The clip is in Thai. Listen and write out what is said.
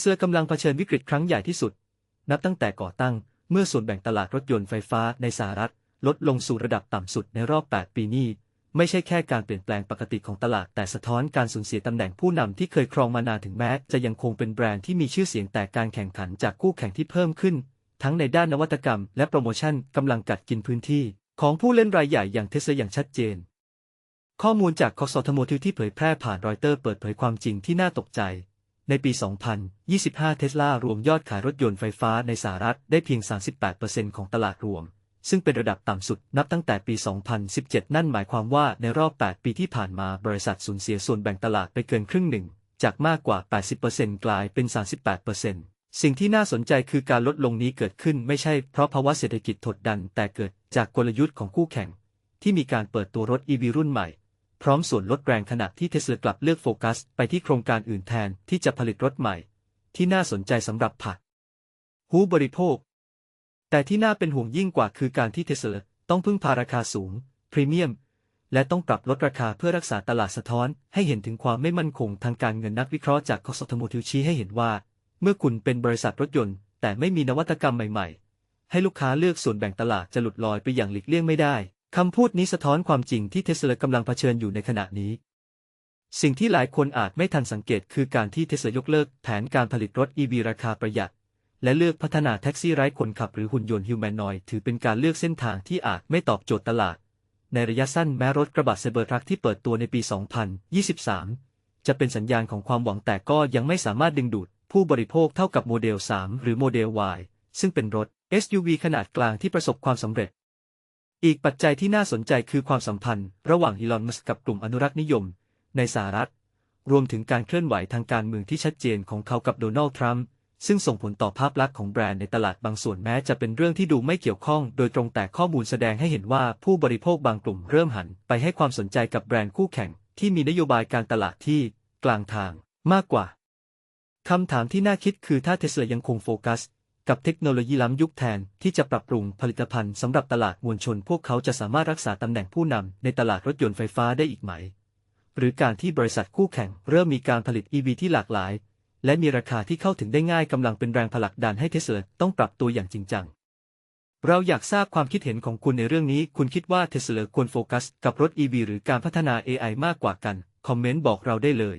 สลากำลังเผชิญวิกฤตครั้งใหญ่ที่สุด นับตั้งแต่ก่อตั้ง เมื่อส่วนแบ่งตลาดรถยนต์ไฟฟ้าในสหรัฐ ลดลงสู่ระดับต่ำสุดในรอบ 8 ปีนี้ ไม่ใช่แค่การเปลี่ยนแปลงปกติของตลาด แต่สะท้อนการสูญเสียตำแหน่งผู้นำที่เคยครองมานานถึงแม้ จะยังคงเป็นแบรนด์ที่มีชื่อเสียงแต่การแข่งขันจากคู่แข่งที่เพิ่มขึ้น ทั้งในด้านนวัตกรรม และโปรโมชั่นกำลังกัดกินพื้นที่ ของผู้เล่นรายใหญ่อย่างเทสลาอย่างชัดเจน ข้อมูลจากคอสอทโมทิวที่เผยแพร่ผ่านรอยเตอร์เปิดเผยความจริงที่น่าตกใจ ในปี 2025 เทสลารวมยอดขายรถยนต์ไฟฟ้าในสหรัฐได้เพียง 38%ของตลาดรวม ซึ่งเป็นระดับต่ำสุดนับตั้งแต่ปี 2017 นั่นหมายความว่าในรอบ 8 ปีที่ผ่านมาบริษัทสูญเสียส่วนแบ่งตลาดไปเกินครึ่งหนึ่ง จากมากกว่า 80%กลายเป็น 38%สิ่งที่น่าสนใจคือการลดลงนี้เกิดขึ้นไม่ใช่เพราะภาวะเศรษฐกิจถดดันแต่เกิดจากกลยุทธ์ของคู่แข่ง ที่มีการเปิดตัวรถ EV รุ่นใหม่ พร้อมส่วนลดแรงขณะที่เทสลากลับเลือกโฟกัส ไปที่โครงการอื่นแทนที่จะผลิตรถใหม่ ที่น่าสนใจสำหรับผักหูบริโภค แต่ที่น่าเป็นห่วงยิ่งกว่าคือการที่เทสลาต้องพึ่งพาราคาสูง พรีเมียม และต้องปรับลดราคาเพื่อรักษาตลาดสะท้อน ให้เห็นถึงความไม่มั่นคงทางการเงินนักวิเคราะห์จากคอสทโมทิวชี้ให้เห็นว่า เมื่อคุณเป็นบริษัทรถยนต์ แต่ไม่มีนวัตกรรมใหม่ ๆ ให้ลูกค้าเลือกส่วนแบ่งตลาดจะหลุดลอยไปอย่างหลีกเลี่ยงไม่ได้ คำพูดนี้สะท้อนความจริงที่เทสลากำลังเผชิญอยู่ในขณะนี้ สิ่งที่หลายคนอาจไม่ทันสังเกตคือการที่เทสลายกเลิกแผนการผลิตรถ EV ราคาประหยัด และเลือกพัฒนาแท็กซี่ไร้คนขับหรือหุ่นยนต์ฮิวแมนนอยถือเป็นการเลือกเส้นทางที่อาจไม่ตอบโจทย์ตลาด ในระยะสั้นแม้รถกระบะไซเบอร์ทรัคที่เปิดตัวในปี 2023 จะเป็นสัญญาณของความหวังแต่ก็ยังไม่สามารถดึงดูด ผู้บริโภคเท่ากับโมเดล 3 หรือโมเดล Y ซึ่งเป็นรถ SUV ขนาดกลางที่ประสบความสำเร็จ อีกปัจจัยที่น่าสนใจคือความสัมพันธ์ ระหว่างอีลอนมัสก์กับกลุ่มอนุรักษ์นิยม ในสหรัฐ รวมถึงการเคลื่อนไหวทางการเมืองที่ชัดเจนของเขากับโดนัลด์ทรัมป์ซึ่งส่งผลต่อภาพลักษณ์ของแบรนด์ในตลาดบางส่วนแม้จะเป็นเรื่องที่ดูไม่เกี่ยวข้องโดยตรงแต่ข้อมูลแสดงให้เห็นว่าผู้บริโภคบางกลุ่มเริ่มหัน ไปให้ความสนใจกับแบรนด์คู่แข่ง ที่มีนโยบายการตลาดที่ กลางทาง มากกว่าคำถามที่น่าคิดคือถ้าเทสลายังคงโฟกัส กับเทคโนโลยีล้ำยุคแทนที่จะปรับปรุงผลิตภัณฑ์สำหรับตลาดมวลชน พวกเขาจะสามารถรักษาตำแหน่งผู้นำในตลาดรถยนต์ไฟฟ้าได้อีกไหม หรือการที่บริษัทคู่แข่งเริ่มมีการผลิต EV ที่หลากหลาย และมีราคาที่เข้าถึงได้ง่ายกำลังเป็นแรงผลักดันให้เทสลาต้องปรับตัวอย่างจริงจัง เราอยากทราบความคิดเห็นของคุณในเรื่องนี้ คุณคิดว่าเทสลาควรโฟกัส กับรถ EV หรือการพัฒนา AI มากกว่ากัน คอมเมนต์บอกเราได้เลย